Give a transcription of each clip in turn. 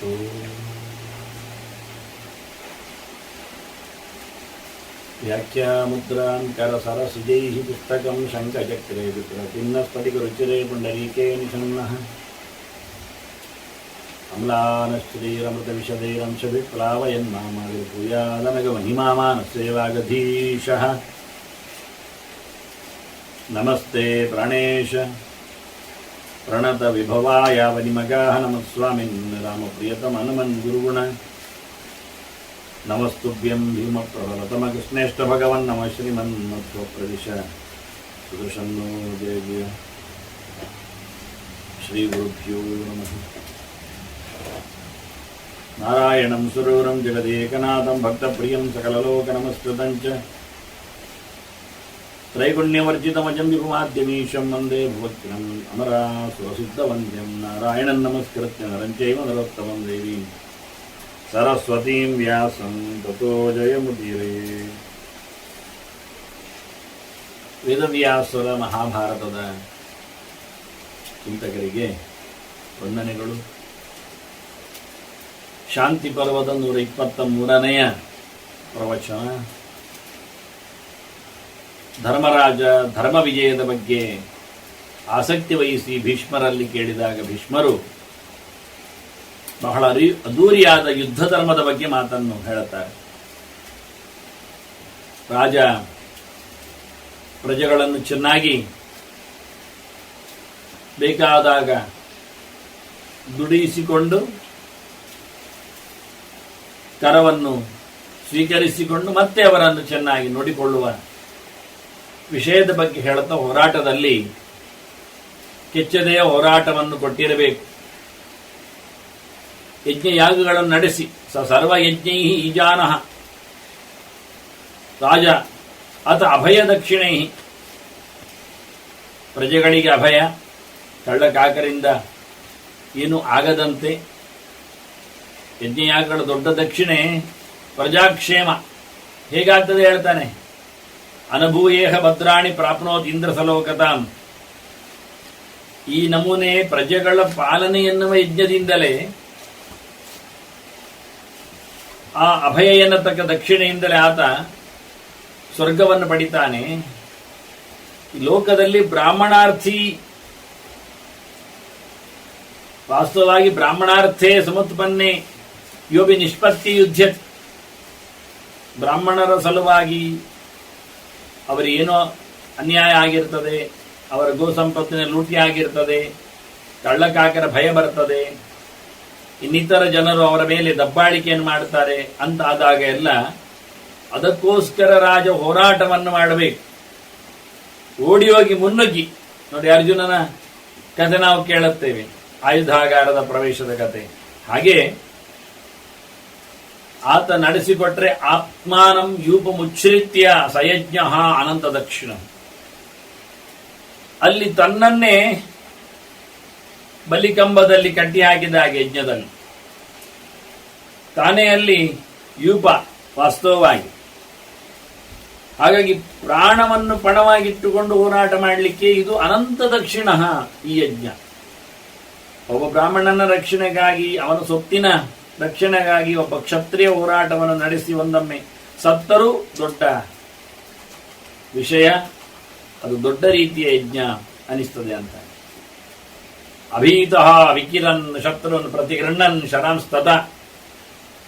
तो पुस्तक पुस्तकं शङ्खचक्रे तत्र किन्नस्पतिकरुचिरे पुण्डरीके निषण्णः अम्लानश्रीरमृतविशदैरंशभिः प्लावयन्मामादिर्भूयादनगमहिमामानस्यैवागधीशः नमस्ते प्रणेश। ಪ್ರಣತ ವಿಭವಾಯ ವನಿಮಗಾ ನಮಸ್ವಾಮಿನ್ ರಾಮಪ್ರಿಯತಮ ಹನುಮನ್ ಗುರುಗುಣ ನಮಸ್ತುಭ್ಯಂ ಭೀಮ ಪ್ರಬಲತಮ ಕೃಷ್ಣೇಷ್ಠ ಭಗವನ್ ನಮ ಶ್ರೀಮನ್ ಮತ್ವ ಪ್ರವಿಶ ಸುದರ್ಶನ್ನೋ ದೇವಿಯ ಶ್ರೀ ಗುರುಭ್ಯೋ ನಮಃ నారాయణం సురూరం జగదేకనాథం భక్తప్రియం సకలలోక నమస్కృతం చ त्रैगुण्यवर्जितमजं विपुमाद्यमीशं वन्दे भवत्किरम् अमरा सुरसिद्धवन्द्यं नारायणं नमस्कृत्य नरं चैव नरोत्तमं देवीं सरस्वतीं व्यासं ततो जयमुदीरे ವೇದವ್ಯಾಸರ ಮಹಾಭಾರತದ ಚಿಂತಕರಿಗೆ ವಂದನೆಗಳು ಶಾಂತಿ ಪರ್ವದ ನೂರ ಇಪ್ಪತ್ತ ಮೂರನೆಯ ಪ್ರವಚನ ಧರ್ಮರಾಜ ಧರ್ಮ ವಿಜಯದ ಬಗ್ಗೆ ಆಸಕ್ತಿ ವಹಿಸಿ ಭೀಷ್ಮರಲ್ಲಿ ಕೇಳಿದಾಗ ಭೀಷ್ಮರು ಬಹಳ ಅರಿ, ಅದ್ದೂರಿಯಾದ ಯುದ್ಧ ಧರ್ಮದ ಬಗ್ಗೆ ಮಾತನ್ನು ಹೇಳುತ್ತಾರೆ. ರಾಜ, ಪ್ರಜೆಗಳನ್ನು ಚೆನ್ನಾಗಿ ಬೇಕಾದಾಗ ದುಡಿಸಿಕೊಂಡು ಕರವನ್ನು ಸ್ವೀಕರಿಸಿಕೊಂಡು ಮತ್ತೆ ಅವರನ್ನು ಚೆನ್ನಾಗಿ ನೋಡಿಕೊಳ್ಳುವ ವಿಷಯದ ಬಗ್ಗೆ ಹೇಳುತ್ತಾ ಹೋರಾಟದಲ್ಲಿ ಕೆಚ್ಚದೆಯ ಹೋರಾಟವನ್ನು ಕೊಟ್ಟಿರಬೇಕು. ಯಜ್ಞ ಯಾಗಗಳನ್ನು ನಡೆಸಿ, ಸ ಸರ್ವ ಯಜ್ಞೈ ಈಜಾನಃ. ರಾಜ, ಅಥ ಅಭಯ ದಕ್ಷಿಣೈ. ಪ್ರಜೆಗಳಿಗೆ ಅಭಯ, ಕಳ್ಳಕಾಕರಿಂದ ಏನು ಆಗದಂತೆ. ಯಜ್ಞಯಾಗಗಳ ದೊಡ್ಡ ದಕ್ಷಿಣೆ, ಪ್ರಜಾಕ್ಷೇಮ. ಹೇಗಾಗ್ತದೆ ಹೇಳ್ತಾನೆ? ಅನುಭೂಯೇಹ ಭದ್ರಾಣಿ ಪ್ರಾಪ್ನೋತ್ ಇಂದ್ರ ಸಲೋಕತಾಂ ಈ ನಮೂನೆ ಪ್ರಜೆಗಳ ಪಾಲನೆ ಎನ್ನುವ ಯಜ್ಞದಿಂದಲೇ ಆ ಅಭಯ ಎನ್ನತಕ್ಕ ದಕ್ಷಿಣೆಯಿಂದಲೇ ಆತ ಸ್ವರ್ಗವನ್ನು ಪಡಿತಾನೆ. ಲೋಕದಲ್ಲಿ ಬ್ರಾಹ್ಮಣಾರ್ಥಿ ವಾಸ್ತವವಾಗಿ ಬ್ರಾಹ್ಮಣಾರ್ಥೇ ಸಮತ್ಪನ್ನೆ ಯೋಬಿ ನಿಷ್ಪತ್ತಿ ಯುದ್ಧ. ಬ್ರಾಹ್ಮಣರ ಸಲುವಾಗಿ ಅವರೇನೋ ಅನ್ಯಾಯ ಆಗಿರ್ತದೆ, ಅವರ ಗೋ ಸಂಪತ್ತಿನ ಲೂಟಿ ಆಗಿರ್ತದೆ ಕಳ್ಳಕಾಕರ ಭಯ ಬರ್ತದೆ, ಇನ್ನಿತರ ಜನರು ಅವರ ಮೇಲೆ ದಬ್ಬಾಳಿಕೆಯನ್ನು ಮಾಡ್ತಾರೆ ಅಂತ ಆದಾಗ ಎಲ್ಲ ಅದಕ್ಕೋಸ್ಕರ ರಾಜ ಹೋರಾಟವನ್ನು ಮಾಡಬೇಕು. ಓಡಿ ಹೋಗಿ ಮುನ್ನುಗ್ಗಿ. ನೋಡಿ ಅರ್ಜುನನ ಕಥೆ ನಾವು ಕೇಳುತ್ತೇವೆ, ಆಯುಧಾಗಾರದ ಪ್ರವೇಶದ ಕತೆ ಹಾಗೆ ಆತ ನಡೆಸಿಕೊಟ್ರೆ ಆತ್ಮಾನಂ ಯೂಪ ಮುಚ್ಚರಿತ್ಯ ಸಯಜ್ಞ ಅನಂತ ದಕ್ಷಿಣ ಅಲ್ಲಿ ತನ್ನನ್ನೇ ಬಲಿಕಂಬದಲ್ಲಿ ಕಟ್ಟಿ ಹಾಕಿದ ಹಾಗೆ ಯಜ್ಞದಲ್ಲಿ. ತಾನೇ ಅಲ್ಲಿ ಯೂಪ ವಾಸ್ತವವಾಗಿ. ಹಾಗಾಗಿ ಪ್ರಾಣವನ್ನು ಪಣವಾಗಿಟ್ಟುಕೊಂಡು ಹೋರಾಟ ಮಾಡಲಿಕ್ಕೆ ಇದು ಅನಂತ ದಕ್ಷಿಣ ಈ ಯಜ್ಞ. ಒಬ್ಬ ಬ್ರಾಹ್ಮಣನ ರಕ್ಷಣೆಗಾಗಿ ಅವನ ಸೊತ್ತಿನ ರಕ್ಷಣೆಗಾಗಿ ಒಬ್ಬ ಕ್ಷತ್ರಿಯ ಹೋರಾಟವನ್ನು ನಡೆಸಿ ಒಂದೊಮ್ಮೆ ಸತ್ತರೂ ದೊಡ್ಡ ವಿಷಯ, ಅದು ದೊಡ್ಡ ರೀತಿಯ ಯಜ್ಞ ಅನಿಸ್ತದೆ ಅಂತ. ಅಭೀತಃ ವಿಕಿರನ್ ಶತ್ರುನ್ ಪ್ರತಿಗೃಣ್ಣನ್ ಶರಾಂಸ್ತತ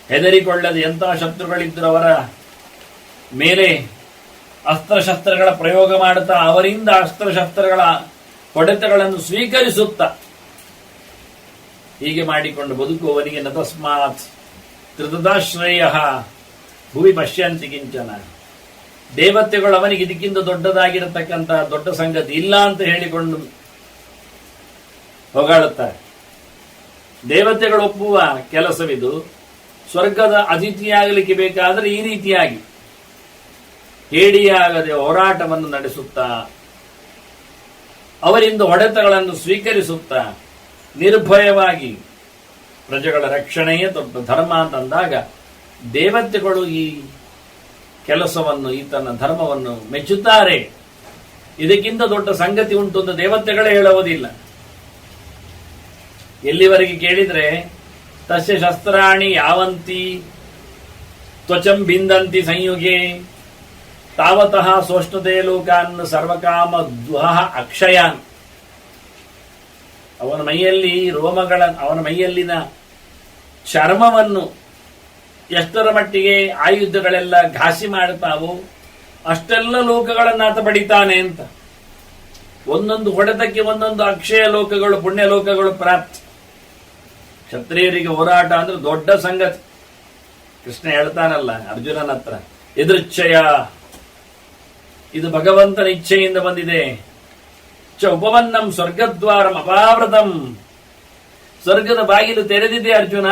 ಹೆದರಿಕೊಳ್ಳದೆ ಎಂತಹ ಶತ್ರುಗಳಿದ್ದರೂ ಅವರ ಮೇಲೆ ಅಸ್ತ್ರಶಸ್ತ್ರಗಳ ಪ್ರಯೋಗ ಮಾಡುತ್ತಾ ಅವರಿಂದ ಅಸ್ತ್ರಶಸ್ತ್ರಗಳ ಹೊಡೆತಗಳನ್ನು ಸ್ವೀಕರಿಸುತ್ತಾ ಹೀಗೆ ಮಾಡಿಕೊಂಡು ಬದುಕುವವನಿಗೆ ನತಸ್ಮಾತ್ ತಸ್ಮಾತ್ ತ್ರಿತದಾಶ್ರಯ ಭುವಿ ಪಶ್ಯಂತಿ ಕಿಂಚನ. ದೇವತೆಗಳು ಅವನಿಗೆ ಇದಕ್ಕಿಂತ ದೊಡ್ಡದಾಗಿರತಕ್ಕಂತಹ ದೊಡ್ಡ ಸಂಗತಿ ಇಲ್ಲ ಅಂತ ಹೇಳಿಕೊಂಡು ಹೊಗಳುತ್ತಾರೆ. ದೇವತೆಗಳು ಒಪ್ಪುವ ಕೆಲಸವಿದು. ಸ್ವರ್ಗದ ಅತಿಥಿಯಾಗಲಿಕ್ಕೆ ಬೇಕಾದರೆ ಈ ರೀತಿಯಾಗಿ ಹೇಡಿಯಾಗದೆ ಹೋರಾಟವನ್ನು ನಡೆಸುತ್ತಾ, ಅವರಿಂದ ಹೊಡೆತಗಳನ್ನು ಸ್ವೀಕರಿಸುತ್ತಾ ನಿರ್ಭಯವಾಗಿ ಪ್ರಜೆಗಳ ರಕ್ಷಣೆಯೇ ದೊಡ್ಡ ಧರ್ಮ ಅಂತಂದಾಗ ದೇವತೆಗಳು ಈ ಕೆಲಸವನ್ನು, ಈತನ ಧರ್ಮವನ್ನು ಮೆಚ್ಚುತ್ತಾರೆ. ಇದಕ್ಕಿಂತ ದೊಡ್ಡ ಸಂಗತಿ ಉಂಟು ಅಂತ ದೇವತೆಗಳೇ ಹೇಳುವುದಿಲ್ಲ. ಎಲ್ಲಿವರೆಗೆ ಕೇಳಿದರೆ, ತಸ್ಯ ಶಸ್ತ್ರಾಣಿ ಯಾವಂತಿ, ತ್ವಚಂ ಬಿಂದಂತಿ ಸಂಯುಗೆ, ತಾವತಃ ಸೋಷ್ಣತೆ ಲೋಕಾನ್ ಸರ್ವಕಾಮ ದ್ವಹ ಅಕ್ಷಯಾನ್. ಅವನ ಮೈಯಲ್ಲಿ ರೋಮಗಳ, ಅವನ ಮೈಯಲ್ಲಿನ ಚರ್ಮವನ್ನು ಎಷ್ಟರ ಮಟ್ಟಿಗೆ ಆಯುಧಗಳೆಲ್ಲ ಘಾಸಿ ಮಾಡ್ತಾವೋ ಅಷ್ಟೆಲ್ಲ ಲೋಕಗಳನ್ನು ಆತ ಅಂತ. ಒಂದೊಂದು ಹೊಡೆತಕ್ಕೆ ಒಂದೊಂದು ಅಕ್ಷಯ ಲೋಕಗಳು, ಪುಣ್ಯ ಲೋಕಗಳು ಪ್ರಾಪ್ತಿ. ಕ್ಷತ್ರಿಯರಿಗೆ ಹೋರಾಟ ಅಂದ್ರೆ ದೊಡ್ಡ ಸಂಗತಿ. ಕೃಷ್ಣ ಹೇಳ್ತಾನಲ್ಲ ಅರ್ಜುನನ ಹತ್ರ ಎದುರುಚ್ಛಯ, ಇದು ಭಗವಂತನ ಇಚ್ಛೆಯಿಂದ ಬಂದಿದೆ. ಚ ಉಪವನ್ನಂ ಸ್ವರ್ಗದ್ವಾರಂ ಅಪಾವೃತಂ. ಸ್ವರ್ಗದ ಬಾಗಿಲು ತೆರೆದಿದೆ ಅರ್ಜುನ.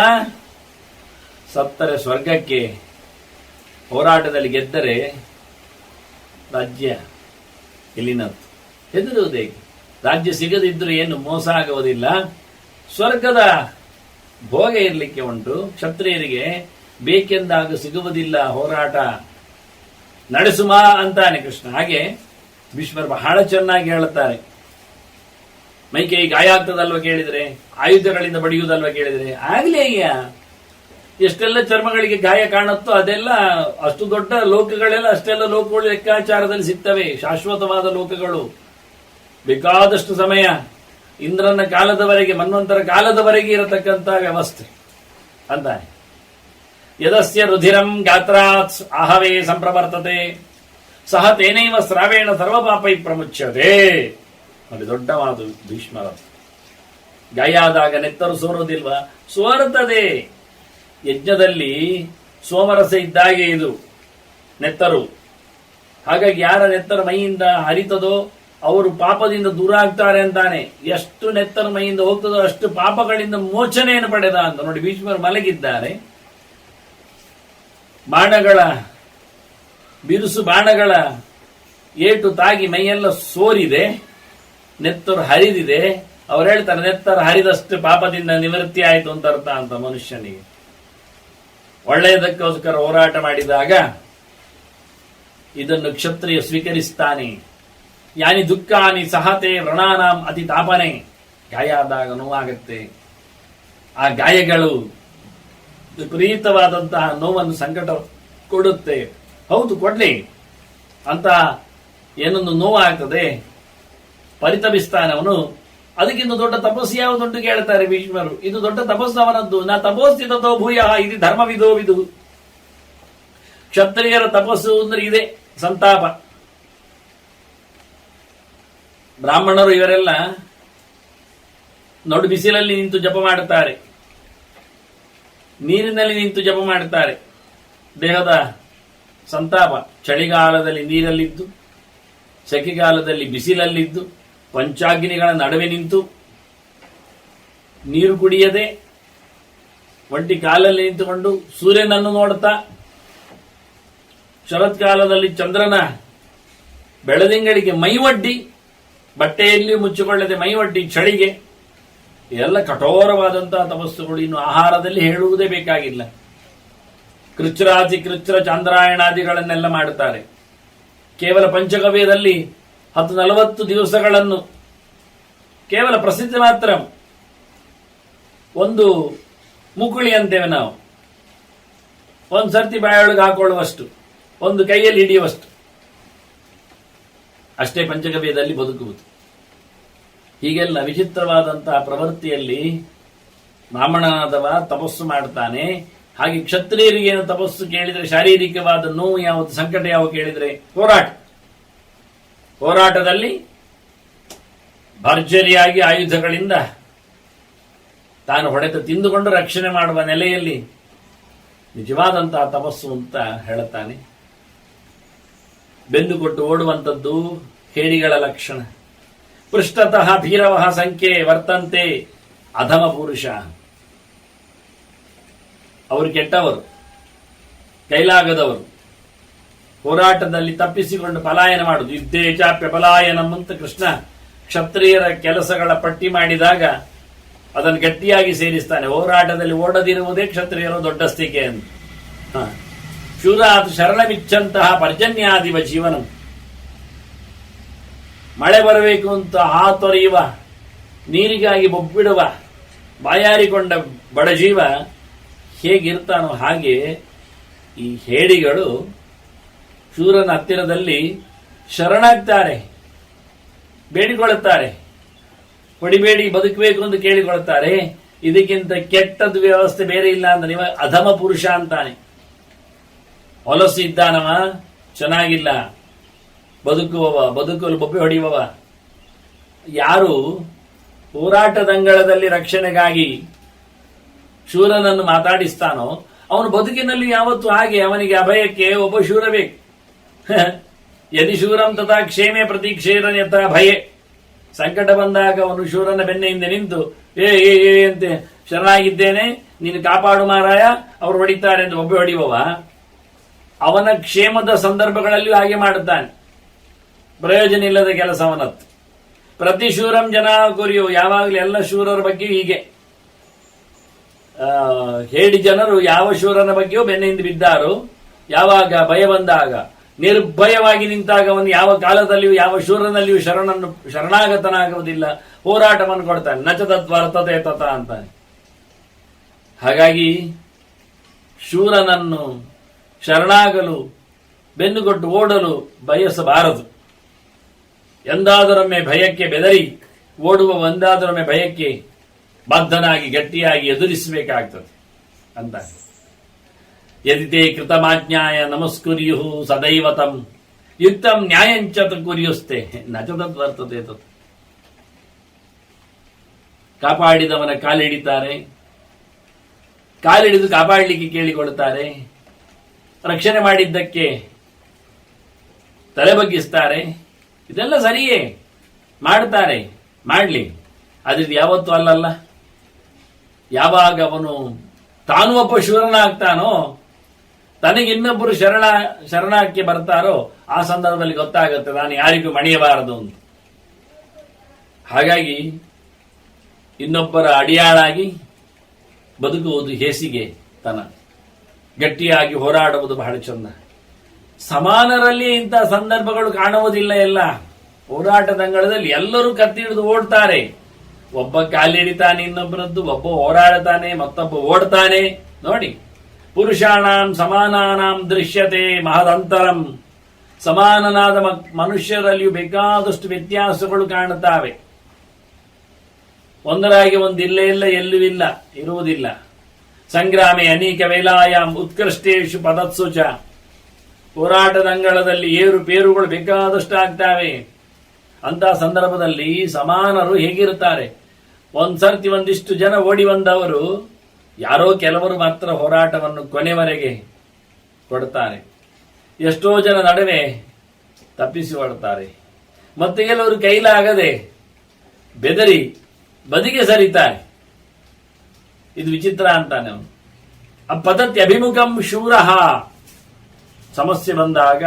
ಸತ್ತರೆ ಸ್ವರ್ಗಕ್ಕೆ ಹೋರಾಟದಲ್ಲಿ ಗೆದ್ದರೆ ರಾಜ್ಯ ಇಲ್ಲಿನದ್ದು ಹೆದರುವುದು ರಾಜ್ಯ ಸಿಗದಿದ್ದರೂ ಏನು ಮೋಸ ಆಗುವುದಿಲ್ಲ. ಸ್ವರ್ಗದ ಭೋಗ ಇರಲಿಕ್ಕೆ ಉಂಟು. ಕ್ಷತ್ರಿಯರಿಗೆ ಬೇಕೆಂದಾಗ ಸಿಗುವುದಿಲ್ಲ ಹೋರಾಟ ನಡೆಸುಮಾ ಅಂತಾನೆ ಕೃಷ್ಣ. ಹಾಗೆ ವಿಶ್ವರ್ ಬಹಳ ಚೆನ್ನಾಗಿ ಹೇಳುತ್ತಾರೆ. ಮೈಕೈ ಗಾಯ ಆಗ್ತದಲ್ವ ಕೇಳಿದ್ರೆ? ಆಯುಧಗಳಿಂದ ಬಡಿಯುವುದಲ್ವ ಕೇಳಿದ್ರೆ? ಆಗ್ಲೇ ಅಯ್ಯ ಎಷ್ಟೆಲ್ಲ ಚರ್ಮಗಳಿಗೆ ಗಾಯ ಕಾಣುತ್ತೋ ಅದೆಲ್ಲ ಅಷ್ಟು ದೊಡ್ಡ ಲೋಕಗಳೆಲ್ಲ ಅಷ್ಟೆಲ್ಲ ಲೋಕಗಳು ಲೆಕ್ಕಾಚಾರದಲ್ಲಿ ಸಿಗ್ತವೆ. ಶಾಶ್ವತವಾದ ಲೋಕಗಳು. ಬೇಕಾದಷ್ಟು ಸಮಯ ಇಂದ್ರನ ಕಾಲದವರೆಗೆ, ಮನ್ವಂತರ ಕಾಲದವರೆಗೆ ಇರತಕ್ಕಂತ ವ್ಯವಸ್ಥೆ ಅಂತಾನೆ ಯದಸ್ಯ ರುಧಿರಂ ಗಾತ್ರಾತ್ ಆಹವೇ ಸಂಪ್ರವರ್ತತೆ. ಸಹ ತೇನೈವ ಸ್ರಾವೇಣ ಸರ್ವಪಾಪೈ ಪ್ರಮುಚ್ಯತೆ. ನೋಡಿ ದೊಡ್ಡವಾದ ಭೀಷ್ಮರ ಗಾಯ ಆದಾಗ ನೆತ್ತರು ಸೋರೋದಿಲ್ವಾ ಸೋರುತ್ತದೆ. ಯಜ್ಞದಲ್ಲಿ ಸೋಮರಸ ಇದ್ದಾಗೆ ಇದು, ನೆತ್ತರು. ಹಾಗಾಗಿ ಯಾರ ನೆತ್ತರ ಮೈಯಿಂದ ಹರಿತದೋ ಅವರು ಪಾಪದಿಂದ ದೂರ ಆಗ್ತಾರೆ ಅಂತಾನೆ. ಎಷ್ಟು ನೆತ್ತರ ಮೈಯಿಂದ ಹೋಗ್ತದೋ ಅಷ್ಟು ಪಾಪಗಳಿಂದ ಮೋಚನೆಯನ್ನು ಪಡೆದ ಅಂತ ನೋಡಿ ಭೀಷ್ಮರು ಮಲಗಿದ್ದಾರೆ. ಬಾಣಗಳ, ಬಿರುಸು ಬಾಣಗಳ ಏಟು ತಾಗಿ ಮೈಯೆಲ್ಲ ಸೋರಿದೆ. ನೆತ್ತರು ಹರಿದಿದೆ. ಅವ್ರು ಹೇಳ್ತಾರೆ, ನೆತ್ತರು ಹರಿದಷ್ಟು ಪಾಪದಿಂದ ನಿವೃತ್ತಿ ಆಯಿತು ಅಂತ ಅರ್ಥ ಅಂತ ಮನುಷ್ಯನಿಗೆ. ಒಳ್ಳೆಯದಕ್ಕೋಸ್ಕರ ಹೋರಾಟ ಮಾಡಿದಾಗ ಇದನ್ನು ಕ್ಷತ್ರಿಯ ಸ್ವೀಕರಿಸ್ತಾನೆ. ಯಾನಿ ದುಃಖಾನಿ ಸಹತೆ ವ್ರಣಾನಾಂ ಅತಿ ತಾಪನೆ. ಗಾಯ ಆದಾಗ ನೋವಾಗತ್ತೆ. ಆ ಗಾಯಗಳು ವಿಪರೀತವಾದಂತಹ ನೋವನ್ನು ಸಂಕಟ ಕೊಡುತ್ತೆ. ಹೌದು ಕೊಡ್ಲಿ. ಅಂತ ಏನೊಂದು ನೋವಾಗ್ತದೆ ಪರಿತಪಿಸ್ತಾನೆ ಅವನು ಅದಕ್ಕಿಂತ ದೊಡ್ಡ ತಪಸ್ಸು ಯಾವುದುಂಟು ಕೇಳ್ತಾರೆ ಭೀಷ್ಮರು. ಇದು ದೊಡ್ಡ ತಪಸ್ಸು ಅವನದ್ದು ನಾ ತಪೋಸ್ಥಿತೋ ಭೂಯ, ಇದು ಧರ್ಮವಿದೋ ವಿದು. ಕ್ಷತ್ರಿಯರ ತಪಸ್ಸು ಅಂದ್ರೆ ಇದೆ, ಸಂತಾಪ. ಬ್ರಾಹ್ಮಣರು ಇವರೆಲ್ಲ ನಡು ಬಿಸಿಲಲ್ಲಿ ನಿಂತು ಜಪ ಮಾಡುತ್ತಾರೆ. ನೀರಿನಲ್ಲಿ ನಿಂತು ಜಪ ಮಾಡುತ್ತಾರೆ. ದೇಹದ ಸಂತಾಪ. ಚಳಿಗಾಲದಲ್ಲಿ ನೀರಲ್ಲಿದ್ದು, ಸೆಕೆಗಾಲದಲ್ಲಿ ಬಿಸಿಲಲ್ಲಿದ್ದು ಪಂಚಾಗ್ನಿಗಳ ನಡುವೆ ನಿಂತು, ನೀರು ಕುಡಿಯದೆ, ಒಂಟಿ ಕಾಲಲ್ಲಿ ನಿಂತುಕೊಂಡು ಸೂರ್ಯನನ್ನು ನೋಡುತ್ತಾ ಶರತ್ಕಾಲದಲ್ಲಿ ಚಂದ್ರನ ಬೆಳದಿಂಗಳಿಗೆ ಮೈವಡ್ಡಿ ಬಟ್ಟೆಯಲ್ಲಿ ಮುಚ್ಚಿಕೊಳ್ಳದೆ ಮೈವಡ್ಡಿ ಚಳಿಗೆ, ಎಲ್ಲ ಕಠೋರವಾದಂತಹ ತಪಸ್ಸುಗಳು ಇನ್ನು ಆಹಾರದಲ್ಲಿ ಹೇಳುವುದೇ ಬೇಕಾಗಿಲ್ಲ. ಕೃಚ್ರಾತಿ ಕೃಚ್ರ ಚಾಂದ್ರಾಯಣಾದಿಗಳನ್ನೆಲ್ಲ ಮಾಡುತ್ತಾರೆ. ಕೇವಲ ಪಂಚಗವ್ಯದಲ್ಲಿ ಹತ್ತು ನಲವತ್ತು ದಿವಸಗಳನ್ನು ಕೇವಲ ಪ್ರಸಿದ್ಧಿ ಮಾತ್ರ ಒಂದು ಮುಕುಳಿ ಅಂತೇವೆ ನಾವು. ಒಂದು ಸರ್ತಿ ಬಾಯೊಳಗೆ ಹಾಕೊಳ್ಳುವಷ್ಟು, ಒಂದು ಕೈಯಲ್ಲಿ ಹಿಡಿಯುವಷ್ಟು. ಅಷ್ಟೇ ಪಂಚಗವ್ಯದಲ್ಲಿ ಬದುಕುವುದು. ಹೀಗೆಲ್ಲ ವಿಚಿತ್ರವಾದಂತಹ ಪ್ರವೃತ್ತಿಯಲ್ಲಿ ಬ್ರಾಹ್ಮಣನಾದವ ತಪಸ್ಸು ಮಾಡ್ತಾನೆ. ಹಾಗೆ ಕ್ಷತ್ರಿಯರಿಗೆ ಏನು ತಪಸ್ಸು ಕೇಳಿದರೆ ಶಾರೀರಿಕವಾದ ನೋವು ಯಾವುದು, ಸಂಕಟ ಯಾವ ಕೇಳಿದರೆ ಹೋರಾಟ. ಹೋರಾಟದಲ್ಲಿ ಭರ್ಜರಿಯಾಗಿ ಆಯುಧಗಳಿಂದ ತಾನು ಹೊಡೆತ ತಿಂದುಕೊಂಡು ರಕ್ಷಣೆ ಮಾಡುವ ನೆಲೆಯಲ್ಲಿ ನಿಜವಾದಂತಹ ತಪಸ್ಸು ಅಂತ ಹೇಳುತ್ತಾನೆ. ಬೆನ್ನು ಕೊಟ್ಟು ಓಡುವಂಥದ್ದು ಹೇರಿಗಳ ಲಕ್ಷಣ. ಪೃಷ್ಠತಃ ಭೀರವಹ ಸಂಖ್ಯೆ ವರ್ತಂತೆ ಅಧಮ ಪುರುಷ. ಅವರು ಕೆಟ್ಟವರು, ಕೈಲಾಗದವರು. ಹೋರಾಟದಲ್ಲಿ ತಪ್ಪಿಸಿಕೊಂಡು ಪಲಾಯನ ಮಾಡುದು ಚಾಪ್ಯ ಪಲಾಯನಂ ಅಂತ ಕೃಷ್ಣ ಕ್ಷತ್ರಿಯರ ಕೆಲಸಗಳ ಪಟ್ಟಿ ಮಾಡಿದಾಗ ಅದನ್ನು ಗಟ್ಟಿಯಾಗಿ ಸೇರಿಸ್ತಾನೆ. ಹೋರಾಟದಲ್ಲಿ ಓಡದಿರುವುದೇ ಕ್ಷತ್ರಿಯರ ದೊಡ್ಡ ಸ್ಥಿಕೆ ಅಂತ. ಶೂರಾತ್ ಶರಣವಿಚ್ಚಂತಹ ಪರ್ಜನ್ಯಾದಿವ ಜೀವನ. ಮಳೆ ಬರಬೇಕು ಅಂತ ಆ ತೊರೆಯುವ, ನೀರಿಗಾಗಿ ಬೊಬ್ಬಿಡುವ, ಬಾಯಾರಿಕೊಂಡ ಬಡಜೀವ ಹೇಗಿರ್ತಾನೋ ಹಾಗೆ ಈ ಹೇಡಿಗಳು ಶೂರನ ಹತ್ತಿರದಲ್ಲಿ ಶರಣಾಗ್ತಾರೆ, ಬೇಡಿಕೊಳ್ಳುತ್ತಾರೆ. ಹೊಡಿಬೇಡಿ ಬದುಕಬೇಕು ಎಂದು ಕೇಳಿಕೊಳ್ಳುತ್ತಾರೆ. ಇದಕ್ಕಿಂತ ಕೆಟ್ಟದ್ದು ವ್ಯವಸ್ಥೆ ಬೇರೆ ಇಲ್ಲ ಅಂತ ನೀವು ಅಧಮ ಪುರುಷ ಅಂತಾನೆ. ಹೊಲಸು ಇದ್ದಾನವ, ಚೆನ್ನಾಗಿಲ್ಲ. ಬದುಕುವವ, ಬದುಕಲು ಬೊಬ್ಬೆ ಹೊಡೆಯುವವ. ಯಾರು ಹೋರಾಟದಂಗಳದಲ್ಲಿ ರಕ್ಷಣೆಗಾಗಿ ಶೂರನನ್ನು ಮಾತಾಡಿಸ್ತಾನೋ, ಅವನು ಬದುಕಿನಲ್ಲಿ ಯಾವತ್ತು ಹಾಗೆ, ಅವನಿಗೆ ಅಭಯಕ್ಕೆ ಒಬ್ಬ ಶೂರ ಬೇಕು ಯದಿ ಶೂರಂ ತಥಾ ಕ್ಷೇಮೆ ಪ್ರತೀಕ್ಷೇರನ್ ಯಥ ಭಯೆ ಸಂಕಟ ಬಂದಾಗ ಅವನು ಶೂರನ ಬೆನ್ನೆಯಿಂದ ನಿಂತು, ಏ ಏ ಏ, ಅಂತೆ ಶರಣಾಗಿದ್ದೇನೆ, ನೀನು ಕಾಪಾಡು ಮಾರಾಯ, ಅವರು ಹೊಡಿತಾರೆ ಅಂತ ಒಬ್ಬ ಹೊಡಿಯುವವ. ಅವನ ಕ್ಷೇಮದ ಸಂದರ್ಭಗಳಲ್ಲಿಯೂ ಹಾಗೆ ಮಾಡುತ್ತಾನೆ. ಪ್ರಯೋಜನ ಇಲ್ಲದ ಕೆಲಸವನತ್ತು. ಪ್ರತಿ ಶೂರಂ ಜನ ಕುರಿಯು, ಯಾವಾಗಲೂ ಎಲ್ಲ ಶೂರರ ಬಗ್ಗೆ ಹೀಗೆ. ಹೇಳಿ ಜನರು ಯಾವ ಶೂರನ ಬಗ್ಗೆಯೂ ಬೆನ್ನೆಯಿಂದ ಬಿದ್ದಾರು. ಯಾವಾಗ ಭಯ ಬಂದಾಗ ನಿರ್ಭಯವಾಗಿ ನಿಂತಾಗ ಅವನು ಯಾವ ಕಾಲದಲ್ಲಿಯೂ, ಯಾವ ಶೂರನಲ್ಲಿಯೂ ಶರಣನ್ನು, ಶರಣಾಗತನಾಗುವುದಿಲ್ಲ. ಹೋರಾಟವನ್ನು ಕೊಡ್ತಾನೆ. ನಚತತ್ ವರ್ತತೆ ತತ ಅಂತಾನೆ ಹಾಗಾಗಿ ಶೂರನನ್ನು ಶರಣಾಗಲು, ಬೆನ್ನುಗೊಟ್ಟು ಓಡಲು ಬಯಸಬಾರದು. ಎಂದಾದರೊಮ್ಮೆ ಭಯಕ್ಕೆ ಬೆದರಿ ಓಡುವ ಒಂದಾದರೊಮ್ಮೆ ಭಯಕ್ಕೆ ಬದ್ಧನಾಗಿ, ಗಟ್ಟಿಯಾಗಿ ಎದುರಿಸಬೇಕಾಗ್ತದೆ ಅಂತ. ಯದಿತೆ ಕೃತಮಾಜ್ಞಾಯ ನಮಸ್ಕುರ್ಯು ಸದೈವತಂ ಯುಕ್ತಂ ನ್ಯಾಯಂಚ ಕುರಿಯುಸ್ತೆ ನಚದತ್ ಬರ್ತದೆ ತತ್ ಕಾಪಾಡಿದವನ ಕಾಲಿಡಿತಾರೆ। ಕಾಲಿಡಿದು ಕಾಪಾಡಲಿಕ್ಕೆ ಕೇಳಿಕೊಳ್ಳುತ್ತಾರೆ ರಕ್ಷಣೆ ಮಾಡಿದ್ದಕ್ಕೆ ತಲೆ ಬಗ್ಗಿಸ್ತಾರೆ। ಇದೆಲ್ಲ ಸರಿಯೇ। ಮಾಡ್ತಾರೆ। ಮಾಡಲಿ। ಆದ್ರೆ ಇದು ಯಾವತ್ತೂ ಅಲ್ಲಲ್ಲ। ಯಾವಾಗ ಅವನು ತಾನು ಒಬ್ಬ ಶೂರನಾಗ್ತಾನೋ ತನಗೆ ಇನ್ನೊಬ್ಬರು ಶರಣ, ಶರಣಕ್ಕೆ ಬರ್ತಾರೋ ಆ ಸಂದರ್ಭದಲ್ಲಿ ಗೊತ್ತಾಗುತ್ತೆ ನಾನು ಯಾರಿಗೂ ಮಣಿಯಬಾರದು ಅಂತ. ಹಾಗಾಗಿ ಇನ್ನೊಬ್ಬರ ಅಡಿಯಾಳಾಗಿ ಬದುಕುವುದು ಹೇಸಿಗೆ ತನ. ಗಟ್ಟಿಯಾಗಿ ಹೋರಾಡುವುದು ಬಹಳ ಚಂದ. ಸಮಾನರಲ್ಲಿ ಇಂಥ ಸಂದರ್ಭಗಳು ಕಾಣುವುದಿಲ್ಲ ಎಲ್ಲ. ಹೋರಾಟದಂಗಳದಲ್ಲಿ ಎಲ್ಲರೂ ಕತ್ತಿ ಹಿಡಿದು ಓಡ್ತಾರೆ. ಒಬ್ಬ ಕಾಲಿಡಿತಾನೆ ಇನ್ನೊಬ್ಬರದ್ದು, ಒಬ್ಬ ಹೋರಾಡ್ತಾನೆ, ಮತ್ತೊಬ್ಬ ಓಡ್ತಾನೆ. ನೋಡಿ. ಪುರುಷಾಣಾಂ ಸಮಾನಾನಾಂ ದೃಶ್ಯತೆ ಮಹದಂತರಂ. ಸಮಾನನಾದ ಮನುಷ್ಯರಲ್ಲಿಯೂ ಬೇಕಾದಷ್ಟು ವ್ಯತ್ಯಾಸಗಳು ಕಾಣುತ್ತವೆ. ಒಂದರಾಗಿ ಒಂದಿಲ್ಲ ಇಲ್ಲೇ ಎಲ್ಲೂ ಇಲ್ಲ, ಇರುವುದಿಲ್ಲ. ಸಂಗ್ರಾಮಿ ಅನೇಕ ವೇಲಾಯಾಮ್ ಉತ್ಕೃಷ್ಟೇಶು ಪದತ್ಸು ಹೋರಾಟದ ಅಂಗಳದಲ್ಲಿ ಏರು ಪೇರುಗಳು ಬೇಕಾದಷ್ಟು ಆಗ್ತಾವೆ ಅಂತ ಸಂದರ್ಭದಲ್ಲಿ ಸಮಾನರು ಹೇಗಿರುತ್ತಾರೆ? ಒಂದ್ಸರ್ತಿ ಒಂದಿಷ್ಟು ಜನ ಓಡಿ ಬಂದವರು ಯಾರೋ ಕೆಲವರು ಮಾತ್ರ ಹೋರಾಟವನ್ನು ಕೊನೆವರೆಗೆ ಕೊಡ್ತಾರೆ. ಎಷ್ಟೋ ಜನ ನಡುವೆ ತಪ್ಪಿಸಿಕೊಡ್ತಾರೆ ಮತ್ತೆ ಕೆಲವರು ಕೈಲಾಗದೆ ಬೆದರಿ ಬದಿಗೆ ಸರಿತಾರೆ. ಇದು ವಿಚಿತ್ರ ಅಂತಾನೆ ಅವನು. ಪದ್ಧತಿ ಅಭಿಮುಖಂ ಶೂರಃ. ಸಮಸ್ಯೆ ಬಂದಾಗ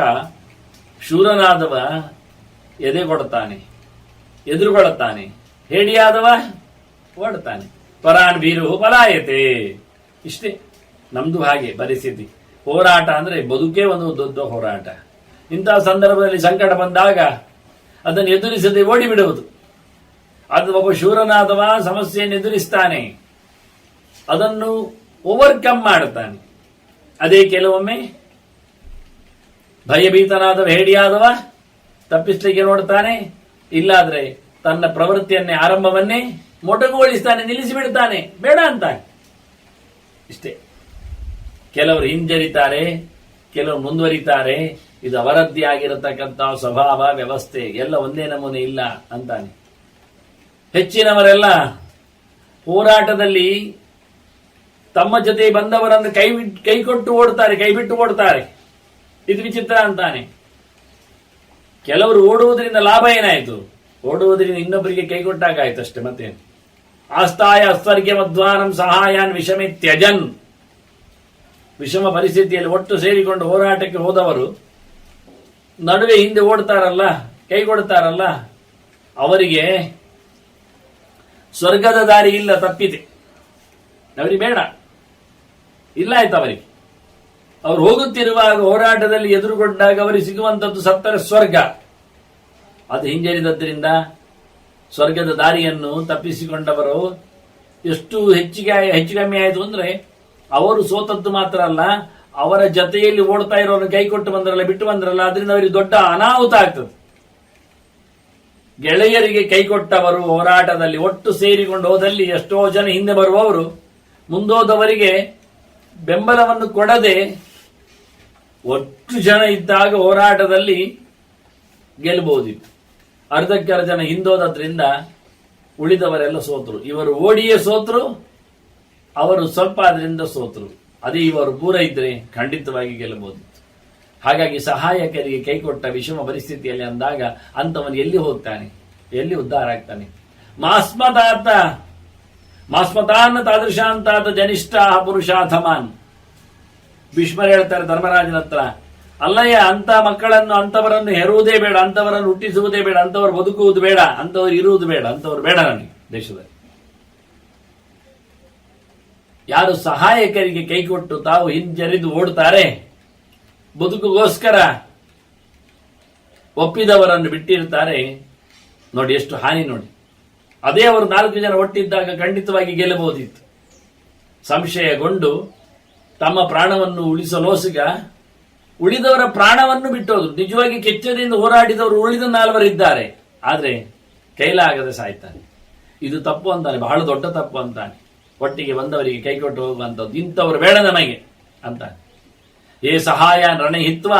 ಶೂರನಾದವ ಎದೆ ಕೊಡ್ತಾನೆ, ಎದುರುಗೊಳ್ಳುತ್ತಾನೆ ಹೇಡಿಯಾದವ ಓಡ್ತಾನೆ ಪರಾನ್ ಬೀರು ಪಲಾಯತೆ ಇಷ್ಟೇ. ನಮ್ದು ಹಾಗೆ, ಪರಿಸ್ಥಿತಿ. ಹೋರಾಟ ಅಂದ್ರೆ ಬದುಕೇ ಒಂದು ದೊಡ್ಡ ಹೋರಾಟ. ಇಂತಹ ಸಂದರ್ಭದಲ್ಲಿ ಸಂಕಟ ಬಂದಾಗ ಅದನ್ನು ಎದುರಿಸದೆ ಓಡಿಬಿಡುವುದು. ಅದು ಒಬ್ಬ ಶೂರನಾದವ ಸಮಸ್ಯೆಯನ್ನು ಎದುರಿಸ್ತಾನೆ. ಅದನ್ನು ಓವರ್ಕಮ್ ಮಾಡುತ್ತಾನೆ. ಅದೇ ಕೆಲವೊಮ್ಮೆ ಭಯಭೀತನಾದವ, ಹೇಡಿಯಾದವ ತಪ್ಪಿಸ್ಲಿಕ್ಕೆ ನೋಡ್ತಾನೆ. ಇಲ್ಲಾದರೆ ತನ್ನ ಪ್ರವೃತ್ತಿಯನ್ನೇ, ಆರಂಭವನ್ನೇ ಮೊಟಕುಗೊಳಿಸ್ತಾನೆ ನಿಲ್ಲಿಸಿ ಬಿಡ್ತಾನೆ ಬೇಡ ಅಂತ ಇಷ್ಟೇ. ಕೆಲವರು ಹಿಂಜರಿತಾರೆ, ಕೆಲವರು ಮುಂದುವರಿತಾರೆ. ಇದು ಅವರದ್ದೇ ಆಗಿರತಕ್ಕಂಥ ಸ್ವಭಾವ, ವ್ಯವಸ್ಥೆ, ಎಲ್ಲ ಒಂದೇ ನಮೂನೆ ಇಲ್ಲ ಅಂತಾನೆ. ಹೆಚ್ಚಿನವರೆಲ್ಲ ಹೋರಾಟದಲ್ಲಿ ತಮ್ಮ ಜೊತೆ ಬಂದವರನ್ನು ಕೈ ಕೈ ಕೊಟ್ಟು ಓಡ್ತಾರೆ ಕೈ ಬಿಟ್ಟು ಓಡ್ತಾರೆ ಇದು ವಿಚಿತ್ರ ಅಂತಾನೆ. ಕೆಲವರು ಓಡುವುದರಿಂದ ಲಾಭ ಏನಾಯ್ತು? ಓಡುವುದರಿಂದ ಇನ್ನೊಬ್ಬರಿಗೆ ಕೈ ಕೊಟ್ಟಾಗಾಯ್ತು ಅಷ್ಟೇ ಮತ್ತೆ ಆಸ್ತಾಯ, ಅಸ್ವರ್ಗ್ಯ, ಮಧ್ವಾನಂ, ಸಹಾಯಾನ್, ವಿಷಮೆ, ತ್ಯಜನ್. ವಿಷಮ ಪರಿಸ್ಥಿತಿಯಲ್ಲಿ ಒಟ್ಟು ಸೇರಿಕೊಂಡು ಹೋರಾಟಕ್ಕೆ ಹೋದವರು ನಡುವೆ ಹಿಂದೆ ಓಡ್ತಾರಲ್ಲ ಕೈ ಕೊಡ್ತಾರಲ್ಲ ಅವರಿಗೆ ಸ್ವರ್ಗದ ದಾರಿ ಇಲ್ಲ, ತಪ್ಪಿದೆ. ಅವರಿಗೆ ಬೇಡ. ಇಲ್ಲ ಆಯ್ತು ಅವರಿಗೆ. ಅವರು ಹೋಗುತ್ತಿರುವಾಗ ಹೋರಾಟದಲ್ಲಿ ಎದುರುಗೊಂಡಾಗ ಅವರಿಗೆ ಸಿಗುವಂತದ್ದು ಸತ್ತರ ಸ್ವರ್ಗ. ಅದು ಹಿಂಜರಿದದ್ರಿಂದ ಸ್ವರ್ಗದ ದಾರಿಯನ್ನು ತಪ್ಪಿಸಿಕೊಂಡವರು ಎಷ್ಟು ಹೆಚ್ಚಿಗೆ ಹೆಚ್ಚು ಕಮ್ಮಿ ಆಯಿತು ಅಂದ್ರೆ ಅವರು ಸೋತದ್ದು ಮಾತ್ರ ಅಲ್ಲ, ಅವರ ಜೊತೆಯಲ್ಲಿ ಓಡ್ತಾ ಇರೋರು ಕೈ ಕೊಟ್ಟು ಬಂದ್ರಲ್ಲ, ಬಿಟ್ಟು ಬಂದ್ರಲ್ಲ, ಅದರಿಂದ ಅವರಿಗೆ ದೊಡ್ಡ ಅನಾಹುತ ಆಗ್ತದೆ. ಗೆಳೆಯರಿಗೆ ಕೈ ಕೊಟ್ಟವರು ಹೋರಾಟದಲ್ಲಿ ಒಟ್ಟು ಸೇರಿಕೊಂಡು ಹೋದಲ್ಲಿ ಎಷ್ಟೋ ಜನ ಹಿಂದೆ ಬರುವವರು, ಮುಂದೋದವರಿಗೆ ಬೆಂಬಲವನ್ನು ಕೊಡದೆ ಒಟ್ಟು ಜನ ಇದ್ದಾಗ ಹೋರಾಟದಲ್ಲಿ ಗೆಲ್ಲಬಹುದಿತ್ತು ಅರ್ಧ ಜನ ಹಿಂದೋದ್ರಿಂದ ಉಳಿದವರೆಲ್ಲ ಸೋತರು. ಇವರು ಓಡಿಯೇ ಸೋತರು, ಅವರು ಸ್ವಲ್ಪ ಅದರಿಂದ ಸೋತರು. ಅದೇ ಇವರು ಪೂರ ಇದ್ರೆ ಖಂಡಿತವಾಗಿ ಗೆಲ್ಲಬಹುದು. ಹಾಗಾಗಿ ಸಹಾಯಕರಿಗೆ ಕೈಕೊಟ್ಟ ವಿಷಮ ಪರಿಸ್ಥಿತಿಯಲ್ಲಿ ಅಂದಾಗ ಅಂತವನು ಎಲ್ಲಿ ಹೋಗ್ತಾನೆ? ಎಲ್ಲಿ ಉದ್ಧಾರ ಆಗ್ತಾನೆ? ಮಾಸ್ಮತಾತ ಮಾಸ್ಮತಾನ್ ತಾದೃಶಾಂತಾತ ಜನಿಷ್ಠ ಪುರುಷಾಥಮಾನ್ ಭೀಷ್ಮರು ಹೇಳ್ತಾರೆ ಧರ್ಮರಾಜನ ಹತ್ರ ಅಲ್ಲಯ್ಯ ಅಂತ ಮಕ್ಕಳನ್ನು ಅಂತವರನ್ನು ಹೆರುವುದೇ ಬೇಡ ಅಂತವರನ್ನು ಹುಟ್ಟಿಸುವುದೇ ಬೇಡ ಅಂತವರು ಬದುಕುವುದು ಬೇಡ ಅಂತವರು ಇರುವುದು ಬೇಡ ಅಂತವರು ಬೇಡ ನನಗೆ ದೇಶದಲ್ಲಿ. ಯಾರು ಸಹಾಯಕರಿಗೆ ಕೈಕೊಟ್ಟು ತಾವು ಹಿಂಜರಿದು ಓಡುತ್ತಾರೆ? ಬದುಕುಗೋಸ್ಕರ ಒಪ್ಪಿದವರನ್ನು ಬಿಟ್ಟಿರ್ತಾರೆ? ನೋಡಿ, ಎಷ್ಟು ಹಾನಿ ನೋಡಿ. ಅದೇ ಅವರು ನಾಲ್ಕು ಜನ ಒಟ್ಟಿದ್ದಾಗ ಖಂಡಿತವಾಗಿ ಗೆಲ್ಲಬಹುದಿತ್ತು. ಸಂಶಯಗೊಂಡು ತಮ್ಮ ಪ್ರಾಣವನ್ನು ಉಳಿಸಲೋಸಿಗ ಉಳಿದವರ ಪ್ರಾಣವನ್ನು ಬಿಟ್ಟೋದ್ರು ನಿಜವಾಗಿ ಕೆಚ್ಚದಿಂದ ಹೋರಾಡಿದವರು ಉಳಿದ ನಾಲ್ವರಿದ್ದಾರೆ. ಆದರೆ ಕೈಲಾಗದೆ ಸಾಯ್ತಾನೆ. ಇದು ತಪ್ಪು ಅಂತಾನೆ, ಬಹಳ ದೊಡ್ಡ ತಪ್ಪು ಅಂತಾನೆ. ಒಟ್ಟಿಗೆ ಬಂದವರಿಗೆ ಕೈಕೊಟ್ಟು ಹೋಗುವಂಥದ್ದು ಇಂಥವ್ರು ಬೇಡ ನಮಗೆ ಅಂತ ಏ ಸಹಾಯ ರಣಹಿತ್ವ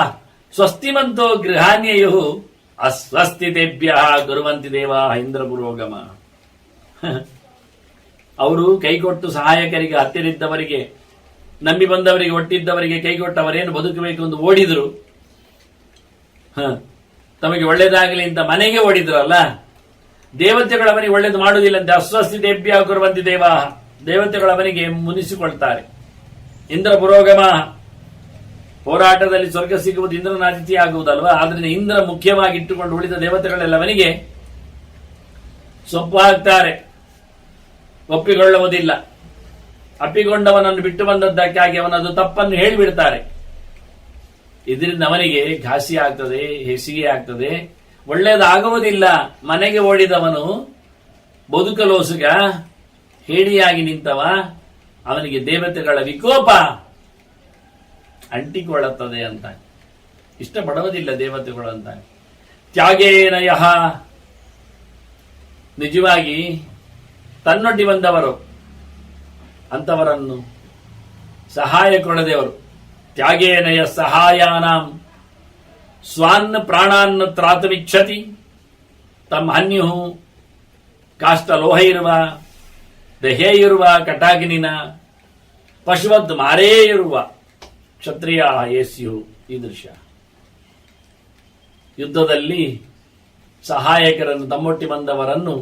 ಸ್ವಸ್ತಿಮಂತೋ ಗೃಹಾನ್ಯಯು ಅಸ್ವಸ್ತಿತೆಭ್ಯ ಗುರುವಂತಿ ದೇವ ಇಂದ್ರ ಪುರೋಗಮ. ಅವರು ಕೈಕೊಟ್ಟು ಸಹಾಯಕರಿಗೆ ಹತ್ತಿರಿದ್ದವರಿಗೆ ನಂಬಿ ಬಂದವರಿಗೆ ಒಟ್ಟಿದ್ದವರಿಗೆ ಕೈಗೊಟ್ಟವರೇನು ಬದುಕಬೇಕು ಎಂದು ಓಡಿದ್ರು? ಹ, ತಮಗೆ ಒಳ್ಳೇದಾಗಲಿ ಅಂತ ಮನೆಗೆ ಓಡಿದ್ರಲ್ಲ? ದೇವತೆಗಳವನಿಗೆ ಒಳ್ಳೇದು ಮಾಡುವುದಿಲ್ಲ ಅಂತ ಅಸ್ವಸ್ತಿ ದೇವ್ಯ ಕುರುವಂತಿ ದೇವ ದೇವತೆಗಳವನಿಗೆ ಮುನಿಸಿಕೊಳ್ತಾರೆ. ಇಂದ್ರ ಪುರೋಗಮ ಹೋರಾಟದಲ್ಲಿ ಸ್ವರ್ಗ ಸಿಗುವುದು ಇಂದ್ರನ ಅತಿಥಿ ಆಗುವುದಲ್ವಾ ಆದ್ರಿಂದ ಇಂದ್ರ ಮುಖ್ಯವಾಗಿ ಇಟ್ಟುಕೊಂಡು ಉಳಿದ ದೇವತೆಗಳೆಲ್ಲವನಿಗೆ ಸೊಪ್ಪು ಹಾಕ್ತಾರೆ. ಒಪ್ಪಿಕೊಳ್ಳುವುದಿಲ್ಲ. ಅಪ್ಪಿಕೊಂಡವನನ್ನು ಬಿಟ್ಟು ಬಂದದ್ದಕ್ಕಾಗಿ ಅವನದು ತಪ್ಪನ್ನು ಹೇಳಿಬಿಡ್ತಾರೆ. ಇದರಿಂದ ಅವನಿಗೆ ಘಾಸಿ ಆಗ್ತದೆ, ಹೆಸಿಗೆ ಆಗ್ತದೆ. ಒಳ್ಳೆಯದಾಗುವುದಿಲ್ಲ. ಮನೆಗೆ ಓಡಿದವನು ಬದುಕಲೋಸುಗ ಹೇಳಿಯಾಗಿ ನಿಂತವ, ಅವನಿಗೆ ದೇವತೆಗಳ ವಿಕೋಪ ಅಂಟಿಕೊಳ್ಳುತ್ತದೆ ಅಂತ ಇಷ್ಟಪಡುವುದಿಲ್ಲ ದೇವತೆಗಳು ಅಂತ ತ್ಯಾಗೇನ ಯಹ. ನಿಜವಾಗಿ ತನ್ನೊಡ್ಡಿ ಬಂದವರು. ಅಂತವರನ್ನು ಸಹಾಯ ದೇವರು ತ್ಯಾಗೇನಯ ಸಹಾಯಾನಾಂ. ಸ್ವಾನ್ ಪ್ರಾಣಾನ್ ತ್ರಾತಮಿಚ್ಛತಿ. ತಮ್ಮ ಹನ್ಯು ಕಾಷ್ಟ ಲೋಹ ಇರುವ ದಹೆ ಇರುವ ಕಟಾಗಿನಿನ ಪಶುವದ್ ಮಾರೇ ಇರುವ ಕ್ಷತ್ರಿಯ ಯೇಸ್ಯು ಈ ದೃಶ್ಯ. ಯುದ್ಧದಲ್ಲಿ ಸಹಾಯಕರನ್ನು ತಮ್ಮೊಟ್ಟಿ ಬಂದವರನ್ನು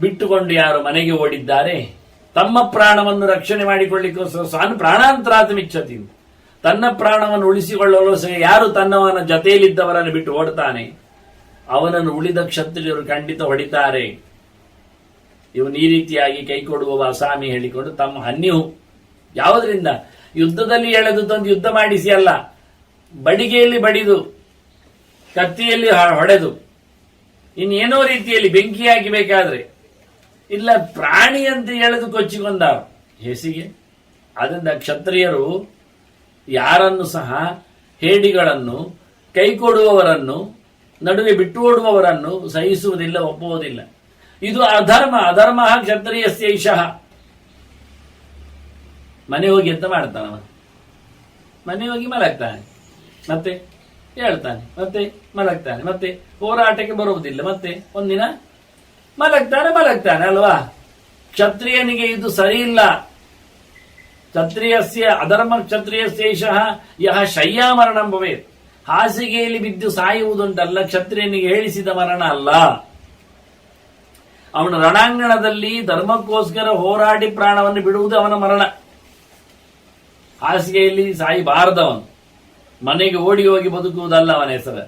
ಬಿಟ್ಟುಕೊಂಡು ಯಾರು ಮನೆಗೆ ಓಡಿದ್ದಾರೆ? ತಮ್ಮ ಪ್ರಾಣವನ್ನು ರಕ್ಷಣೆ ಮಾಡಿಕೊಳ್ಳಿಕ್ಕೋಸ್ಕರ ಸ್ವಾನ್ ಪ್ರಾಣಾಂತರಾತಮಿಚ್ಛತಿ ತನ್ನ ಪ್ರಾಣವನ್ನು ಉಳಿಸಿಕೊಳ್ಳಲು ಸಹ ಯಾರು ತನ್ನವನ ಜತೆಯಲ್ಲಿದ್ದವರನ್ನು ಬಿಟ್ಟು ಓಡ್ತಾನೆ ಅವನನ್ನು ಉಳಿದ ಕ್ಷತ್ರಿಯರು ಖಂಡಿತ ಹೊಡಿತಾರೆ. ಇವನು ಈ ರೀತಿಯಾಗಿ ಕೈ ಕೊಡುವ ಅಸಾಮಿ ಹೇಳಿಕೊಂಡು ತಮ್ಮ ಹನ್ಯು, ಯಾವುದರಿಂದ? ಯುದ್ಧದಲ್ಲಿ ಎಳೆದು ತಂದು ಯುದ್ಧ ಮಾಡಿಸಿ ಅಲ್ಲ, ಬಡಿಗೆಯಲ್ಲಿ ಬಡಿದು, ಕತ್ತಿಯಲ್ಲಿ ಹೊಡೆದು. ಇನ್ನೇನೋ ರೀತಿಯಲ್ಲಿ ಬೆಂಕಿಯಾಗಿ ಹಾಕಿಬೇಕಾದ್ರೆ ಇಲ್ಲ ಪ್ರಾಣಿ ಅಂತ ಎಳೆದು ಕೊಚ್ಚಿಕೊಂಡ ಹೆಸಿಗೆ? ಅದರಿಂದ ಕ್ಷತ್ರಿಯರು ಯಾರನ್ನು ಸಹ ಹೇಡಿಗಳನ್ನು, ಕೈ ಕೊಡುವವರನ್ನು, ನಡುವೆ ಬಿಟ್ಟು ಓಡುವವರನ್ನು ಸಹಿಸುವುದಿಲ್ಲ, ಒಪ್ಪುವುದಿಲ್ಲ. ಇದು ಅಧರ್ಮ ಅಧರ್ಮ ಕ್ಷತ್ರಿಯಸ್ಯೈಷಃ ಮನೆ ಹೋಗಿ ಎಂತ ಮಾಡ್ತಾನವ ಮನೆ ಹೋಗಿ ಮಲಗ್ತಾನೆ. ಮತ್ತೆ ಹೇಳ್ತಾನೆ, ಮತ್ತೆ ಮಲಗ್ತಾನೆ, ಮತ್ತೆ ಹೋರಾಟಕ್ಕೆ ಬರುವುದಿಲ್ಲ, ಮತ್ತೆ ಒಂದಿನ ಮಲಗ್ತಾನೆ ಮಲಗ್ತಾನೆ, ಅಲ್ವಾ? ಕ್ಷತ್ರಿಯನಿಗೆ ಇದು ಸರಿ ಇಲ್ಲ ಕ್ಷತ್ರಿಯಸ್ಯ ಅಧರ್ಮ ಕ್ಷತ್ರಿಯಸ್ಯೇಷಃ ಯಹ ಶಯ್ಯಾಮರಣಂ ಭವೇತ್. ಹಾಸಿಗೆಯಲ್ಲಿ ಬಿದ್ದು ಸಾಯುವುದುಂಟಲ್ಲ, ಕ್ಷತ್ರಿಯನಿಗೆ ಹೇಳಿಸಿದ ಮರಣ ಅಲ್ಲ. ಅವನು ರಣಾಂಗಣದಲ್ಲಿ ಧರ್ಮಕ್ಕೋಸ್ಕರ ಹೋರಾಡಿ ಪ್ರಾಣವನ್ನು ಬಿಡುವುದು ಅವನ ಮರಣ. ಹಾಸಿಗೆಯಲ್ಲಿ ಸಾಯಬಾರದವನು. ಮನೆಗೆ ಓಡಿ ಹೋಗಿ ಬದುಕುವುದಲ್ಲ ಅವನ ಹೆಸರು.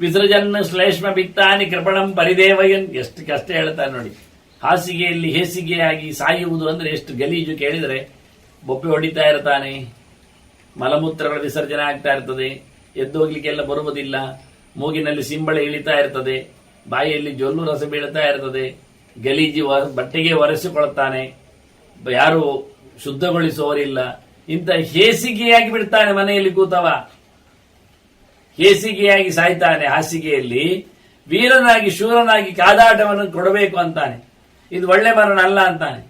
ವಿಸರ್ಜನ್ ಶ್ಲೇಷ್ಮ ಬಿತ್ತಾನಿ ಕೃಪಣಂ ಪರಿದೇವಯನ್. ಎಷ್ಟು ಕಷ್ಟ ಹೇಳ್ತಾನೆ ನೋಡಿ. ಹಾಸಿಗೆಯಲ್ಲಿ ಹೇಸಿಗೆಯಾಗಿ ಸಾಯುವುದು ಅಂದ್ರೆ ಎಷ್ಟು ಗಲೀಜು ಕೇಳಿದರೆ ಬೊಪ್ಪೆ ಹೊಡಿತಾ ಇರ್ತಾನೆ, ಮಲಮೂತ್ರಗಳ ವಿಸರ್ಜನೆ ಆಗ್ತಾ ಇರ್ತದೆ ಎದ್ದು ಹೋಗ್ಲಿಕ್ಕೆಲ್ಲ ಬರುವುದಿಲ್ಲ, ಮೂಗಿನಲ್ಲಿ ಸಿಂಬಳೆ ಇಳಿತಾ ಇರ್ತದೆ ಬಾಯಿಯಲ್ಲಿ ಜೊಲ್ಲು ರಸ ಬೀಳ್ತಾ ಇರ್ತದೆ, ಗಲೀಜಿ ಬಟ್ಟೆಗೆ ಒರೆಸಿಕೊಳ್ತಾನೆ, ಯಾರು ಶುದ್ಧಗೊಳಿಸುವವರಿಲ್ಲ. ಇಂಥ ಹೇಸಿಗೆಯಾಗಿ ಬಿಡ್ತಾನೆ ಮನೆಯಲ್ಲಿ ಕೂತವ. ಹೇಸಿಗೆಯಾಗಿ ಸಾಯ್ತಾನೆ ಹಾಸಿಗೆಯಲ್ಲಿ, ವೀರನಾಗಿ, ಶೂರನಾಗಿ ಕಾದಾಟವನ್ನು ಕೊಡಬೇಕು ಅಂತಾನೆ. ಇದು ಒಳ್ಳೆ ಮರಣ ಅಲ್ಲ ಅಂತಾನೆ.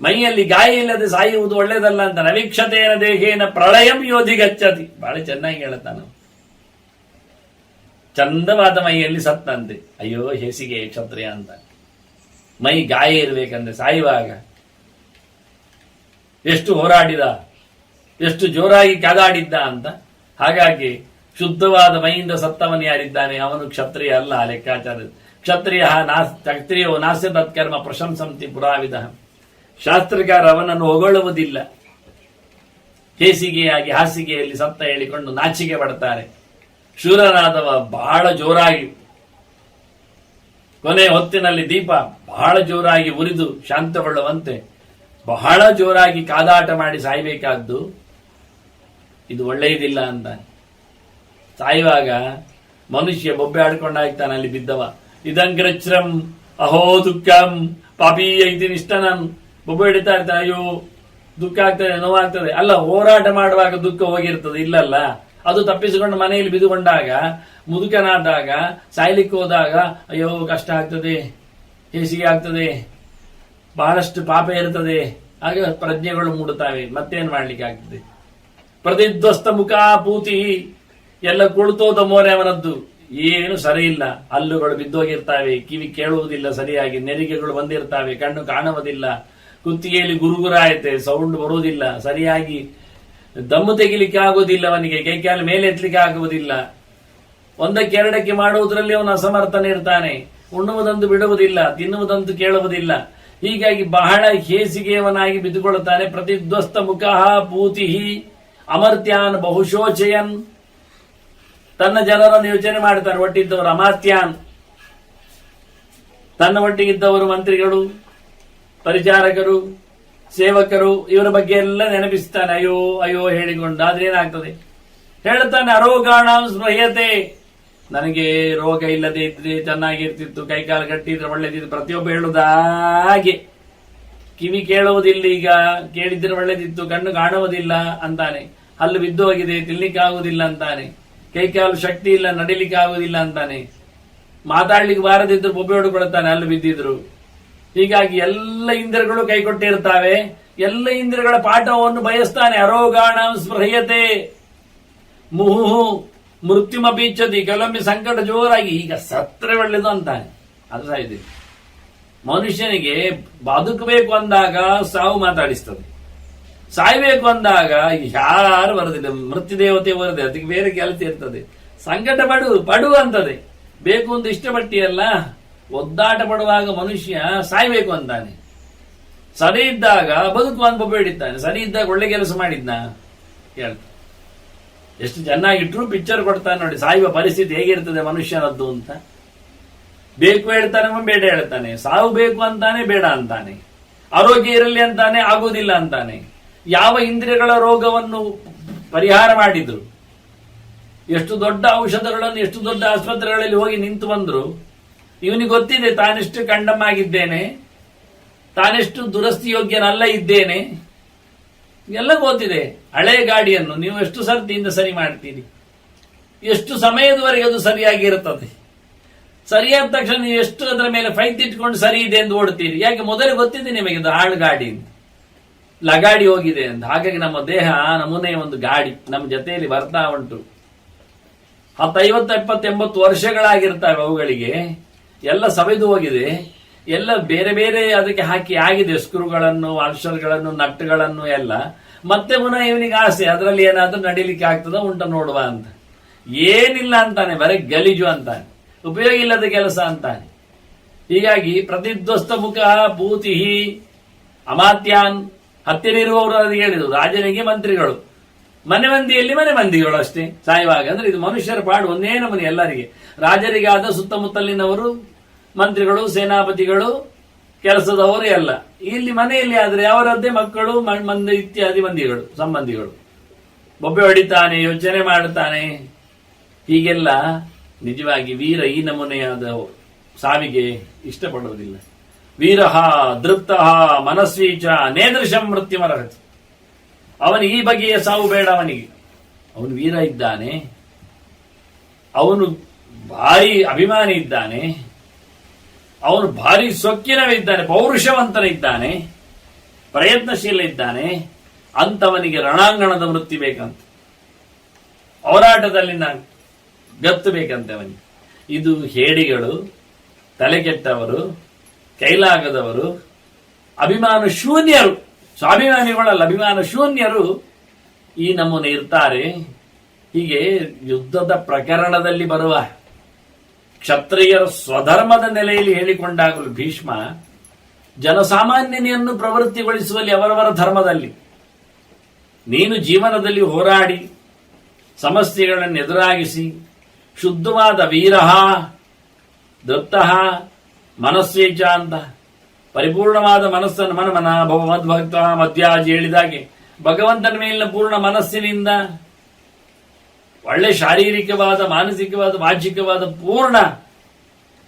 ಮೈಯಲ್ಲಿ ಗಾಯ ಇಲ್ಲದೆ ಸಾಯುವುದು ಒಳ್ಳೇದಲ್ಲ ಅಂತ ನವೀಕ್ಷತೆಯ ದೇಹೇನ ಪ್ರಳಯಂ ಯೋಧಿ ಗಚ್ಚತಿ. ಬಹಳ ಚೆನ್ನಾಗಿ ಹೇಳುತ್ತಾನ ಚಂದವಾದ ಮೈಯಲ್ಲಿ ಸತ್ತಂತೆ. ಅಯ್ಯೋ, ಹೇಸಿಗೆ ಕ್ಷತ್ರಿಯ ಅಂತ. ಮೈ ಗಾಯ ಇರಬೇಕಂದ್ರೆ ಸಾಯುವಾಗ. ಎಷ್ಟು ಹೋರಾಡಿದ, ಎಷ್ಟು ಜೋರಾಗಿ ಕಾದಾಡಿದ್ದ ಅಂತ. ಹಾಗಾಗಿ ಶುದ್ಧವಾದ ಮೈಯಿಂದ ಸತ್ತವನು ಯಾರಿದ್ದಾನೆ? ಅವನು ಕ್ಷತ್ರಿಯ ಅಲ್ಲ ಲೆಕ್ಕಾಚಾರ. ಕ್ಷತ್ರಿಯ ಕ್ಷತ್ರಿಯೋ ನಾಸ್ಯ ತತ್ಕರ್ಮ ಪ್ರಶಂಸಂತಿ ಪುರಾವಿದ. ಶಾಸ್ತ್ರಕಾರ ಅವನನ್ನು ಹೊಗಳುವುದಿಲ್ಲ. ಹೇಸಿಗೆಯಾಗಿ ಹಾಸಿಗೆಯಲ್ಲಿ ಸತ್ತ ಹೇಳಿಕೊಂಡು ನಾಚಿಕೆ ಪಡ್ತಾರೆ. ಶೂರನಾದವ ಬಹಳ ಜೋರಾಗಿ. ಕೊನೆ ಹೊತ್ತಿನಲ್ಲಿ ದೀಪ ಬಹಳ ಜೋರಾಗಿ ಉರಿದು ಶಾಂತಗೊಳ್ಳುವಂತೆ ಬಹಳ ಜೋರಾಗಿ ಕಾದಾಟ ಮಾಡಿ ಸಾಯ್ಬೇಕಾದ್ದು ಇದು ಒಳ್ಳೆಯದಿಲ್ಲ ಅಂತ ಸಾಯುವಾಗ ಮನುಷ್ಯ ಬೊಬ್ಬೆ ಆಡ್ಕೊಂಡಾಗ್ತಾನೆ ಅಲ್ಲಿ ಬಿದ್ದವ. ಇದಂಗ್ರಚ್ರಂ ಅಹೋ ದುಃಖಂ ಪಾಪೀಯ ಇದಿನಿಷ್ಟನನ್ ಬೊಬ್ಬೆ ಹಿಡಿತಾ ಇರ್ತಾನೆ, ಅಯ್ಯೋ, ದುಃಖ ಆಗ್ತದೆ, ನೋವಾಗ್ತದೆ. ಅಲ್ಲ, ಹೋರಾಟ ಮಾಡುವಾಗ ದುಃಖ ಹೋಗಿರ್ತದೆ, ಇಲ್ಲಲ್ಲ? ಅದು ತಪ್ಪಿಸಿಕೊಂಡು ಮನೆಯಲ್ಲಿ ಬಿದುಕೊಂಡಾಗ ಮುದುಕನಾದಾಗ, ಸಾಯ್ಲಿಕ್ಕೆ ಹೋದಾಗ, ಅಯ್ಯೋ, ಕಷ್ಟ ಆಗ್ತದೆ, ಹೇಸಿಗೆ ಆಗ್ತದೆ, ಬಹಳಷ್ಟು ಪಾಪ ಇರ್ತದೆ. ಹಾಗೆ ಪ್ರಜ್ಞೆಗಳು ಮೂಡುತ್ತವೆ, ಮತ್ತೇನ್ ಮಾಡ್ಲಿಕ್ಕೆ ಆಗ್ತದೆ ಪ್ರತಿಧ್ವಸ್ತ ಮುಖ ಪೂತಿ ಎಲ್ಲ ಕುಳಿತೋದ ಮೋರೆ ಅವನದ್ದು. ಏನು ಸರಿ ಇಲ್ಲ ಹಲ್ಲುಗಳು ಬಿದ್ದೋಗಿರ್ತಾವೆ. ಕಿವಿ ಕೇಳುವುದಿಲ್ಲ ಸರಿಯಾಗಿ. ನೆರಿಗೆಗಳು ಬಂದಿರ್ತಾವೆ. ಕಣ್ಣು ಕಾಣುವುದಿಲ್ಲ. ಕುತ್ತಿಗೆಯಲ್ಲಿ ಗುರುಗುರ ಆಯ್ತೆ ಸೌಂಡ್ ಬರುವುದಿಲ್ಲ. ಸರಿಯಾಗಿ ದಮ್ಮು ತೆಗಿಲಿಕ್ಕೆ ಆಗುವುದಿಲ್ಲ ಅವನಿಗೆ. ಕೈಕಾಲು ಮೇಲೆ ಎತ್ತಲಿಕ್ಕೆ ಆಗುವುದಿಲ್ಲ. ಒಂದಕ್ಕೆ ಎರಡಕ್ಕೆ ಮಾಡುವುದರಲ್ಲಿ ಅವನು ಅಸಮರ್ಥನೆ ಇರ್ತಾನೆ. ಉಣ್ಣುವುದಂತೂ ಬಿಡುವುದಿಲ್ಲ. ತಿನ್ನುವುದಂತೂ ಕೇಳುವುದಿಲ್ಲ. ಹೀಗಾಗಿ ಬಹಳ ಹೇಸಿಗೆಯವನಾಗಿ ಬಿದ್ದುಕೊಳ್ಳುತ್ತಾನೆ. ಪ್ರತಿಧ್ವಸ್ತ ಮುಖ ಪೂತಿಹಿ ಅಮರ್ತ್ಯಾನ್ ಬಹುಶೋಚಯನ್. ತನ್ನ ಜನರನ್ನು ಯೋಚನೆ ಮಾಡ್ತಾರೆ, ಒಟ್ಟಿದ್ದವರು ಅಮಾತ್ಯಾನ್. ತನ್ನ ಒಟ್ಟಿಗಿದ್ದವರು ಮಂತ್ರಿಗಳು, ಪರಿಚಾರಕರು, ಸೇವಕರು, ಇವರ ಬಗ್ಗೆ ಎಲ್ಲ ನೆನಪಿಸ್ತಾನೆ, ಅಯ್ಯೋ ಅಯ್ಯೋ ಹೇಳಿಕೊಂಡು. ಆದ್ರೆ ಏನಾಗ್ತದೆ? ಹೇಳ್ತಾನೆ ಅರೋಗಾಣ ಸ್ಪೃಹ್ಯತೆ ನನಗೆ ರೋಗ ಇಲ್ಲದೆ ಇದ್ರೆ ಚೆನ್ನಾಗಿರ್ತಿತ್ತು, ಕೈಕಾಲು ಕಟ್ಟಿದ್ರೆ ಒಳ್ಳೇದಿತ್ತು. ಪ್ರತಿಯೊಬ್ಬ ಹೇಳುವುದಾಗೆ ಕಿವಿ ಕೇಳುವುದಿಲ್ಲ ಈಗ, ಕೇಳಿದ್ರೆ ಒಳ್ಳೇದಿತ್ತು, ಕಣ್ಣು ಕಾಣುವುದಿಲ್ಲ ಅಂತಾನೆ. ಹಲ್ಲು ಬಿದ್ದು ಹೋಗಿದೆ ತಿನ್ಲಿಕ್ಕೆ ಆಗುವುದಿಲ್ಲ ಅಂತಾನೆ ಕೈಕಾಲು ಶಕ್ತಿ ಇಲ್ಲ, ನಡಿಲಿಕ್ಕೆ ಆಗುದಿಲ್ಲ ಅಂತಾನೆ. ಮಾತಾಡ್ಲಿಕ್ಕೆ ಬಾರದಿದ್ರು ಬೊಬ್ಬೆ ಹೊಡ್ಕೊಳ್ತಾನೆ ಅಲ್ಲಿ ಬಿದ್ದಿದ್ರು. ಹೀಗಾಗಿ ಎಲ್ಲ ಇಂದ್ರಗಳು ಕೈಕೊಟ್ಟಿರ್ತಾವೆ. ಎಲ್ಲ ಇಂದ್ರಗಳ ಪಾಠವನ್ನು ಬಯಸ್ತಾನೆ. ಅರೋಗಾಣ ಸ್ಪೃಹ್ಯತೆ. ಮುಹು ಮೃತ್ಯುಮ ಬೀಚತಿ ಕೆಲವೊಮ್ಮೆ ಸಂಕಟ ಜೋರಾಗಿ ಈಗ ಸತ್ರೆ ಒಳ್ಳೆದು ಅಂತಾನೆ. ಅದು ಸಾಯ್ತೀವಿ ಮನುಷ್ಯನಿಗೆ ಬದುಕಬೇಕು ಅಂದಾಗ ಸಾವು ಮಾತಾಡಿಸ್ತದೆ. ಸಾಯ್ಬೇಕು ಅಂದಾಗ ಯಾರು ಬರೋದಿಲ್ಲ ಮೃತ್ಯು ದೇವತೆ ಬರದೆ, ಅದಕ್ಕೆ ಬೇರೆ ಕೆಲಸ ಇರ್ತದೆ. ಸಂಕಟ ಪಡು ಅಂತದೆ. ಬೇಕು ಅಂತ ಇಷ್ಟಪಟ್ಟಿಯಲ್ಲ, ಒದ್ದಾಟ ಪಡುವಾಗ ಮನುಷ್ಯ ಸಾಯ್ಬೇಕು ಅಂತಾನೆ. ಸರಿ ಇದ್ದಾಗ ಬದುಕು ಅಂತ ಬೇಡಿದ್ದಾನೆ. ಸರಿ ಇದ್ದಾಗ ಒಳ್ಳೆ ಕೆಲಸ ಮಾಡಿದ್ನ? ಹೇಳ್ತ ಎಷ್ಟು ಚೆನ್ನಾಗಿಟ್ರು ಪಿಕ್ಚರ್ ಕೊಡ್ತಾನೆ ನೋಡಿ, ಸಾಯುವ ಪರಿಸ್ಥಿತಿ ಹೇಗಿರ್ತದೆ ಮನುಷ್ಯನದ್ದು ಅಂತ. ಬೇಕು ಹೇಳ್ತಾನೆ ಬೇಡ ಹೇಳ್ತಾನೆ. ಸಾವು ಬೇಕು ಅಂತಾನೆ, ಬೇಡ ಅಂತಾನೆ. ಆರೋಗ್ಯ ಇರಲಿ ಅಂತಾನೆ, ಆಗುವುದಿಲ್ಲ ಅಂತಾನೆ. ಯಾವ ಇಂದ್ರಿಯಗಳ ರೋಗವನ್ನು ಪರಿಹಾರ ಮಾಡಿದ್ರು? ಎಷ್ಟು ದೊಡ್ಡ ಔಷಧಗಳನ್ನು, ಎಷ್ಟು ದೊಡ್ಡ ಆಸ್ಪತ್ರೆಗಳಲ್ಲಿ ಹೋಗಿ ನಿಂತು ಬಂದ್ರು? ಇವನಿಗೆ ಗೊತ್ತಿದೆ, ತಾನೆಷ್ಟು ಕಂಡಮ್ ಆಗಿದ್ದೇನೆ ತಾನೆಷ್ಟು ದುರಸ್ತಿ ಯೋಗ್ಯನಲ್ಲ ಇದ್ದೇನೆ. ಎಲ್ಲ ಗೊತ್ತಿದೆ, ಹಳೆ ಗಾಡಿಯನ್ನು ನೀವು ಎಷ್ಟು ಸರ್ತಿಯಿಂದ ಸರಿ ಮಾಡ್ತೀರಿ? ಎಷ್ಟು ಸಮಯದವರೆಗೆ ಅದು ಸರಿಯಾಗಿರುತ್ತದೆ ಸರಿಯಾದ ತಕ್ಷಣ ನೀವು ಎಷ್ಟು ಅದರ ಮೇಲೆ ಫೈತ್ ಇಟ್ಕೊಂಡು ಸರಿ ಇದೆ ಎಂದು ಓಡ್ತೀರಿ ಯಾಕೆ, ಮೊದಲೇ ಗೊತ್ತಿದೆ ನಿಮಗೆ ಇದು ಹಾಳು ಗಾಡಿ ಲಗಾಡಿ ಹೋಗಿದೆ ಅಂತ. ಹಾಗಾಗಿ ನಮ್ಮ ದೇಹ ನಮೂನೆ ಒಂದು ಗಾಡಿ. ನಮ್ಮ ಜೊತೆಯಲ್ಲಿ ಬರ್ತಾ ಉಂಟು. ಹತ್ತು ಐವತ್ತು ಎಪ್ಪತ್ತು ಎಂಬತ್ತು ವರ್ಷಗಳಾಗಿರ್ತವೆ ಅವುಗಳಿಗೆ. ಎಲ್ಲ ಸವೆದು ಹೋಗಿದೆ. ಎಲ್ಲ ಬೇರೆ ಬೇರೆ ಅದಕ್ಕೆ ಹಾಕಿ ಆಗಿದೆ. ಸ್ಕ್ರೂಗಳನ್ನು ವಾಲ್ಷರ್ಗಳನ್ನು ನಟ್ಗಳನ್ನು ಎಲ್ಲ. ಮತ್ತೆ ಪುನಃ ಇವನಿಗೆ ಆಸೆ, ಅದರಲ್ಲಿ ಏನಾದ್ರೂ ನಡೀಲಿಕ್ಕೆ ಆಗ್ತದ ಉಂಟ ನೋಡುವ ಅಂತ. ಏನಿಲ್ಲ ಅಂತಾನೆ, ಬರೀ ಗಲೀಜು ಅಂತಾನೆ. ಉಪಯೋಗ ಇಲ್ಲದ ಕೆಲಸ ಅಂತಾನೆ. ಹೀಗಾಗಿ ಪ್ರತಿಧ್ವಸ್ತ ಮುಖ ಭೂತಿ ಅಮಾತ್ಯಾನ್ ಹತ್ತಿರಿರುವವರು ಅದು ಹೇಳಿದ್ರು ರಾಜನಿಗೆ ಮಂತ್ರಿಗಳು. ಮನೆ ಮಂದಿಯಲ್ಲಿ ಮನೆ ಮಂದಿಗಳು ಅಷ್ಟೇ. ಸಾಯುವಾಗ ಅಂದ್ರೆ ಇದು ಮನುಷ್ಯರ ಪಾಡು, ಒಂದೇ ನಮನೆ ಎಲ್ಲರಿಗೆ. ರಾಜರಿಗಾದ ಸುತ್ತಮುತ್ತಲಿನವರು ಮಂತ್ರಿಗಳು, ಸೇನಾಪತಿಗಳು, ಕೆಲಸದವರು ಎಲ್ಲ. ಇಲ್ಲಿ ಮನೆಯಲ್ಲಿ ಆದ್ರೆ ಅವರದ್ದೇ ಮಕ್ಕಳು ಮಂದಿ ಇತ್ಯಾದಿ ಮಂದಿಗಳು, ಸಂಬಂಧಿಗಳು. ಬೊಬ್ಬೆ ಹೊಡಿತಾನೆ, ಯೋಚನೆ ಮಾಡುತ್ತಾನೆ ಹೀಗೆಲ್ಲ ನಿಜವಾಗಿ ವೀರ ಈ ನಮೂನೆಯಾದ ಸಾವಿಗೆ ಇಷ್ಟಪಡುವುದಿಲ್ಲ. ವೀರಃ, ದೃಪ್ತ ಮನಸ್ವೀಚ ನೇದೃಶಂ ಮೃತ್ಯುಮರಹತಿ ಅವನು ಈ ಬಗೆಯ ಸಾವು ಬೇಡ ಅವನಿಗೆ. ಅವನು ವೀರ ಇದ್ದಾನೆ. ಅವನು ಭಾರಿ ಅಭಿಮಾನಿ ಇದ್ದಾನೆ. ಅವನು ಭಾರಿ ಸೊಕ್ಕಿನವಿದ್ದಾನೆ ಪೌರುಷವಂತನಿದ್ದಾನೆ ಪ್ರಯತ್ನಶೀಲ ಇದ್ದಾನೆ ಅಂತವನಿಗೆ ರಣಾಂಗಣದ ವೃತ್ತಿ ಬೇಕಂತ. ಹೋರಾಟದಲ್ಲಿ ನಾನು ಗತ್ತು ಬೇಕಂತೆ ಅವನಿಗೆ. ಇದು ಹೇಡಿಗಳು ತಲೆಕೆಟ್ಟವರು ಕೈಲಾಗದವರು ಅಭಿಮಾನ ಶೂನ್ಯರು, ಸ್ವಾಭಿಮಾನಿಗಳಲ್ಲ, ಅಭಿಮಾನ ಶೂನ್ಯರು ಈ ನಮೂನೆ ಇರ್ತಾರೆ. ಹೀಗೆ ಯುದ್ಧದ ಪ್ರಕರಣದಲ್ಲಿ ಬರುವ ಕ್ಷತ್ರಿಯರ ಸ್ವಧರ್ಮದ ನೆಲೆಯಲ್ಲಿ ಹೇಳಿಕೊಂಡಾಗಲೂ ಭೀಷ್ಮ ಜನಸಾಮಾನ್ಯನೆಯನ್ನು ಪ್ರವೃತ್ತಿಗೊಳಿಸುವಲ್ಲಿ ಅವರವರ ಧರ್ಮದಲ್ಲಿ. ನೀನು ಜೀವನದಲ್ಲಿ ಹೋರಾಡಿ ಸಮಸ್ಯೆಗಳನ್ನು ಎದುರಾಗಿಸಿ ಶುದ್ಧವಾದ ವೀರಹ ದೃಪ್ತಃ ಮನಸ್ಸೇಜ ಅಂತ. ಪರಿಪೂರ್ಣವಾದ ಮನಸ್ಸನ್ನು ಮನ ಮನ ಭವ ಮದ್ಭಕ್ತ ಮಧ್ಯಾಜಿ ಹೇಳಿದಾಗೆ, ಭಗವಂತನ ಮೇಲಿನ ಪೂರ್ಣ ಮನಸ್ಸಿನಿಂದ ಒಳ್ಳೆ ಶಾರೀರಿಕವಾದ, ಮಾನಸಿಕವಾದ ವಾಚಿಕವಾದ ಪೂರ್ಣ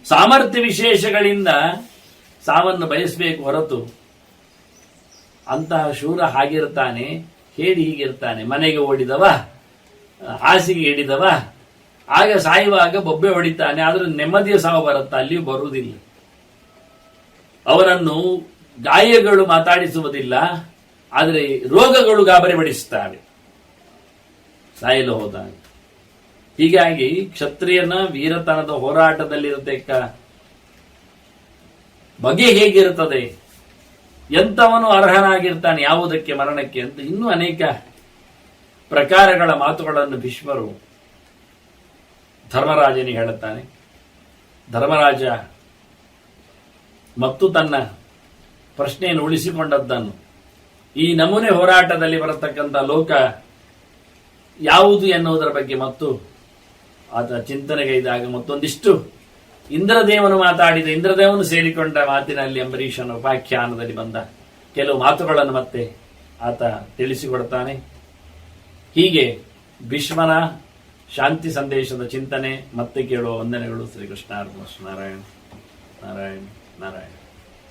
ಸಾಮರ್ಥ್ಯ ವಿಶೇಷಗಳಿಂದ ಸಾವನ್ನು ಬಯಸಬೇಕು ಹೊರತು. ಅಂತಹ ಶೂರ ಹಾಗಿರ್ತಾನೆ, ಹೇಳಿ ಹೀಗಿರ್ತಾನೆ. ಮನೆಗೆ ಓಡಿದವ, ಹಾಸಿಗೆ ಹಿಡಿದವ, ಆಗ ಸಾಯುವಾಗ ಬೊಬ್ಬೆ ಹೊಡಿತಾನೆ, ಆದರೂ ನೆಮ್ಮದಿಯ ಸಾವು ಬರುತ್ತಾ? ಅಲ್ಲಿಯೂ ಬರುವುದಿಲ್ಲ. ಅವರನ್ನು ಗಾಯಗಳು ಮಾತಾಡಿಸುವುದಿಲ್ಲ, ಆದರೆ ರೋಗಗಳು ಗಾಬರಿ ಪಡಿಸುತ್ತವೆ ಸಾಯಲು ಹೋದಾಗ. ಹೀಗಾಗಿ ಕ್ಷತ್ರಿಯನ ವೀರತನದ ಹೋರಾಟದಲ್ಲಿರತಕ್ಕ ಬಗೆ ಹೇಗಿರುತ್ತದೆ? ಎಂಥವನು ಅರ್ಹನಾಗಿರ್ತಾನೆ ಯಾವುದಕ್ಕೆ ಮರಣಕ್ಕೆ ಅಂತ ಇನ್ನೂ ಅನೇಕ ಪ್ರಕಾರಗಳ ಮಾತುಗಳನ್ನು ಭೀಷ್ಮರು ಧರ್ಮರಾಜನಿಗೆ ಹೇಳುತ್ತಾನೆ ಧರ್ಮರಾಜ ಮತ್ತು ತನ್ನ ಪ್ರಶ್ನೆಯನ್ನು ಉಳಿಸಿಕೊಂಡದ್ದನ್ನು. ಈ ನಮೂನೆ ಹೋರಾಟದಲ್ಲಿ ಬರತಕ್ಕಂಥ ಲೋಕ ಯಾವುದು ಎನ್ನುವುದರ ಬಗ್ಗೆ ಮತ್ತು ಆತ ಚಿಂತನೆಗೈದಾಗ ಮತ್ತೊಂದಿಷ್ಟು ಇಂದ್ರದೇವನು ಮಾತಾಡಿದ, ಇಂದ್ರದೇವನು ಸೇರಿಕೊಂಡ ಮಾತಿನಲ್ಲಿ ಅಂಬರೀಷನ ಉಪಾಖ್ಯಾನದಲ್ಲಿ ಬಂದ ಕೆಲವು ಮಾತುಗಳನ್ನು ಮತ್ತೆ ಆತ ತಿಳಿಸಿಕೊಡ್ತಾನೆ. ಹೀಗೆ ಭೀಷ್ಮನ ಶಾಂತಿ ಸಂದೇಶದ ಚಿಂತನೆ ಮತ್ತೆ ಕೇಳುವ ವಂದನೆಗಳು ಶ್ರೀಕೃಷ್ಣ ನಾರಾಯಣ ನಾರಾಯಣ. ನಾರಾಯಣ